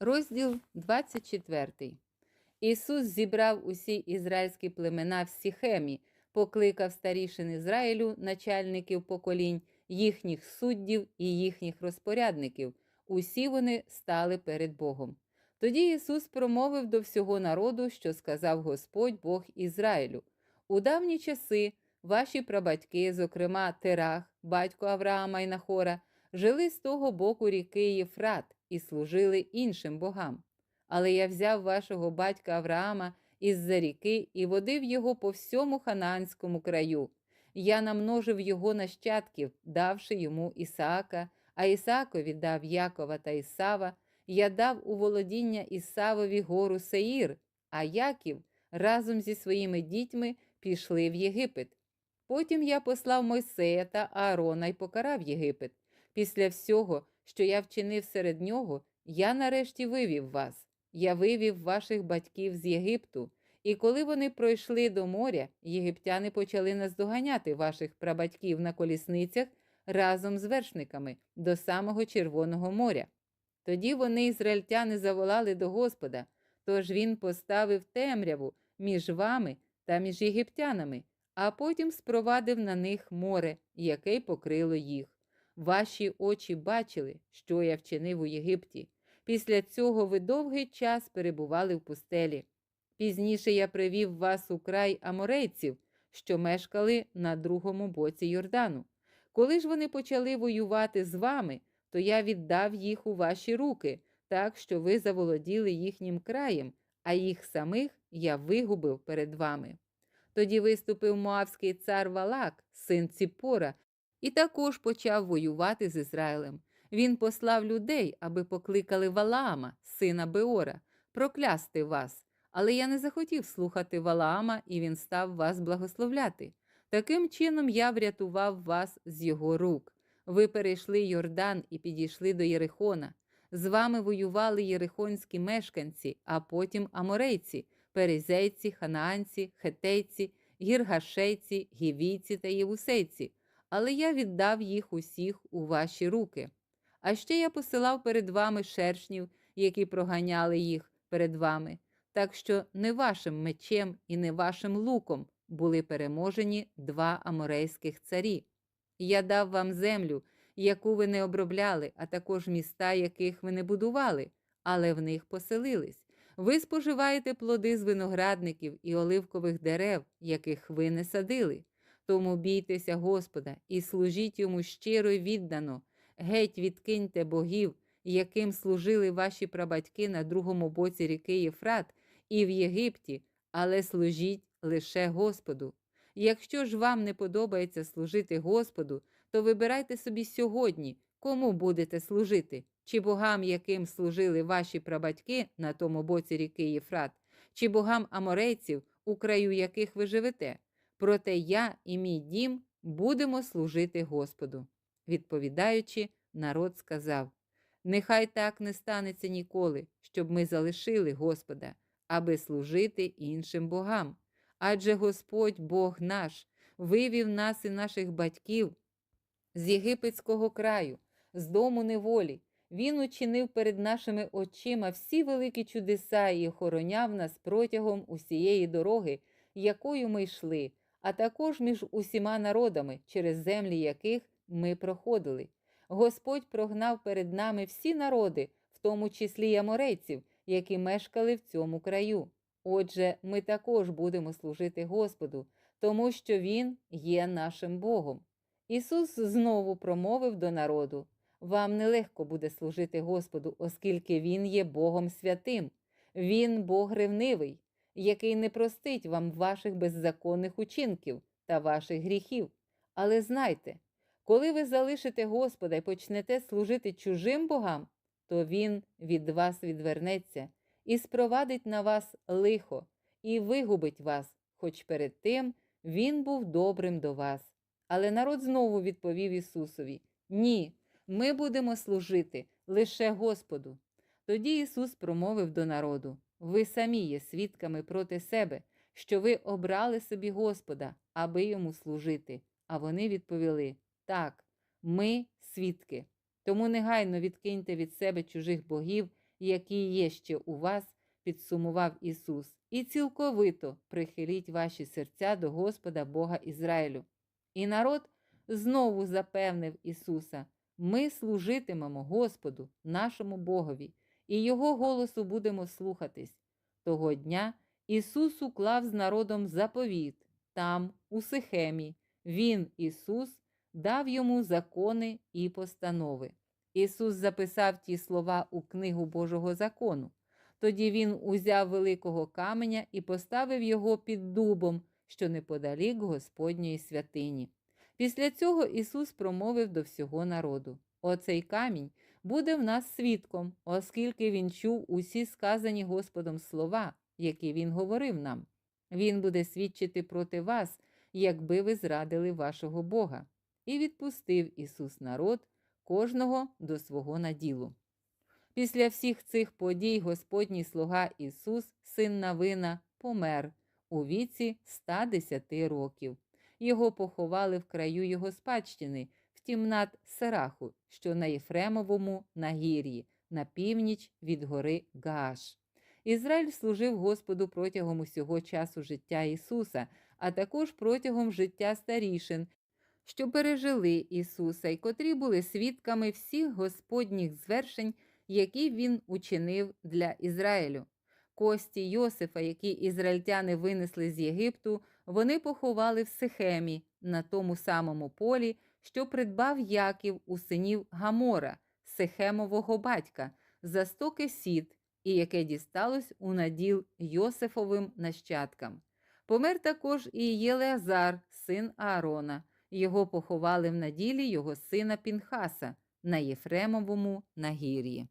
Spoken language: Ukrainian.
Розділ 24. Ісус зібрав усі ізраїльські племена в Сіхемі, покликав старішин Ізраїлю, начальників поколінь, їхніх суддів і їхніх розпорядників. Усі вони стали перед Богом. Тоді Ісус промовив до всього народу, що сказав Господь Бог Ізраїлю. У давні часи ваші прабатьки, зокрема Терах, батько Авраама і Нахора, жили з того боку ріки Єфрат і служили іншим богам. Але я взяв вашого батька Авраама із-за ріки і водив його по всьому ханаанському краю. Я намножив його нащадків, давши йому Ісаака, а Ісаакові дав Якова та Ісава. Я дав у володіння Ісавові гору Сеїр, а Яків разом зі своїми дітьми пішли в Єгипет. Потім я послав Мойсея та Аарона й покарав Єгипет. Після всього, що я вчинив серед нього, я нарешті вивів вас. Я вивів ваших батьків з Єгипту, і коли вони пройшли до моря, єгиптяни почали наздоганяти ваших прабатьків на колісницях разом з вершниками до самого Червоного моря. Тоді вони, ізраїльтяни, заволали до Господа, тож він поставив темряву між вами та між єгиптянами, а потім спровадив на них море, яке покрило їх. Ваші очі бачили, що я вчинив у Єгипті. Після цього ви довгий час перебували в пустелі. Пізніше я привів вас у край аморейців, що мешкали на другому боці Йордану. Коли ж вони почали воювати з вами, то я віддав їх у ваші руки, так що ви заволоділи їхнім краєм, а їх самих я вигубив перед вами. Тоді виступив Моавський цар Валак, син Ціпора, і також почав воювати з Ізраїлем. Він послав людей, аби покликали Валаама, сина Беора, проклясти вас. Але я не захотів слухати Валаама, і він став вас благословляти. Таким чином я врятував вас з його рук. Ви перейшли Йордан і підійшли до Єрихона. З вами воювали єрихонські мешканці, а потім аморейці, перезейці, ханаанці, хетейці, гіргашейці, гівійці та євусейці. Але я віддав їх усіх у ваші руки. А ще я посилав перед вами шершнів, які проганяли їх перед вами, так що не вашим мечем і не вашим луком були переможені два аморейських царі. Я дав вам землю, яку ви не обробляли, а також міста, яких ви не будували, але в них поселились. Ви споживаєте плоди з виноградників і оливкових дерев, яких ви не садили. Тому бійтеся Господа і служіть йому щиро й віддано, геть відкиньте богів, яким служили ваші прабатьки на другому боці ріки Єфрат і в Єгипті, але служіть лише Господу. Якщо ж вам не подобається служити Господу, то вибирайте собі сьогодні, кому будете служити, чи богам, яким служили ваші прабатьки на тому боці ріки Єфрат, чи богам аморейців, у краю яких ви живете. Проте я і мій дім будемо служити Господу. Відповідаючи, народ сказав: Нехай так не станеться ніколи, щоб ми залишили Господа, аби служити іншим богам. Адже Господь Бог наш вивів нас і наших батьків з єгипетського краю, з дому неволі. Він учинив перед нашими очима всі великі чудеса і охороняв нас протягом усієї дороги, якою ми йшли, а також між усіма народами, через землі яких ми проходили. Господь прогнав перед нами всі народи, в тому числі й аморейців, які мешкали в цьому краю. Отже, ми також будемо служити Господу, тому що Він є нашим Богом. Ісус знову промовив до народу: Вам нелегко буде служити Господу, оскільки Він є Богом святим, Він Бог ревнивий, який не простить вам ваших беззаконних учинків та ваших гріхів. Але знайте, коли ви залишите Господа і почнете служити чужим богам, то Він від вас відвернеться і спровадить на вас лихо, і вигубить вас, хоч перед тим Він був добрим до вас. Але народ знову відповів Ісусові: Ні, ми будемо служити лише Господу. Тоді Ісус промовив до народу: Ви самі є свідками проти себе, що ви обрали собі Господа, аби йому служити. А вони відповіли: Так, ми свідки. Тому негайно відкиньте від себе чужих богів, які є ще у вас, підсумував Ісус, і цілковито прихиліть ваші серця до Господа Бога Ізраїлю. І народ знову запевнив Ісуса: ми служитимемо Господу, нашому Богові, і Його голосу будемо слухатись. Того дня Ісус уклав з народом заповіт там, у Сихемі. Він, Ісус, дав йому закони і постанови. Ісус записав ті слова у книгу Божого закону. Тоді він узяв великого каменя і поставив його під дубом, що неподалік Господньої святині. Після цього Ісус промовив до всього народу: Оцей камінь буде в нас свідком, оскільки він чув усі сказані Господом слова, які Він говорив нам. Він буде свідчити проти вас, якби ви зрадили вашого Бога. І відпустив Ісус народ, кожного до свого наділу. Після всіх цих подій Господній слуга Ісус, син Навина, помер у віці 110 років. Його поховали в краю його спадщини, тімнат Сераху, що на Єфремовому нагір'ї, на північ від гори Гааш. Ізраїль служив Господу протягом усього часу життя Ісуса, а також протягом життя старішин, що пережили Ісуса і котрі були свідками всіх Господніх звершень, які Він учинив для Ізраїлю. Кості Йосифа, які ізраїльтяни винесли з Єгипту, вони поховали в Сихемі, на тому самому полі, що придбав Яків у синів Гамора, Сихемового батька, за стоки сіт, і яке дісталось у наділ Йосифовим нащадкам. Помер також і Єлеазар, син Аарона. Його поховали в наділі його сина Пінхаса на Єфремовому нагір'ї.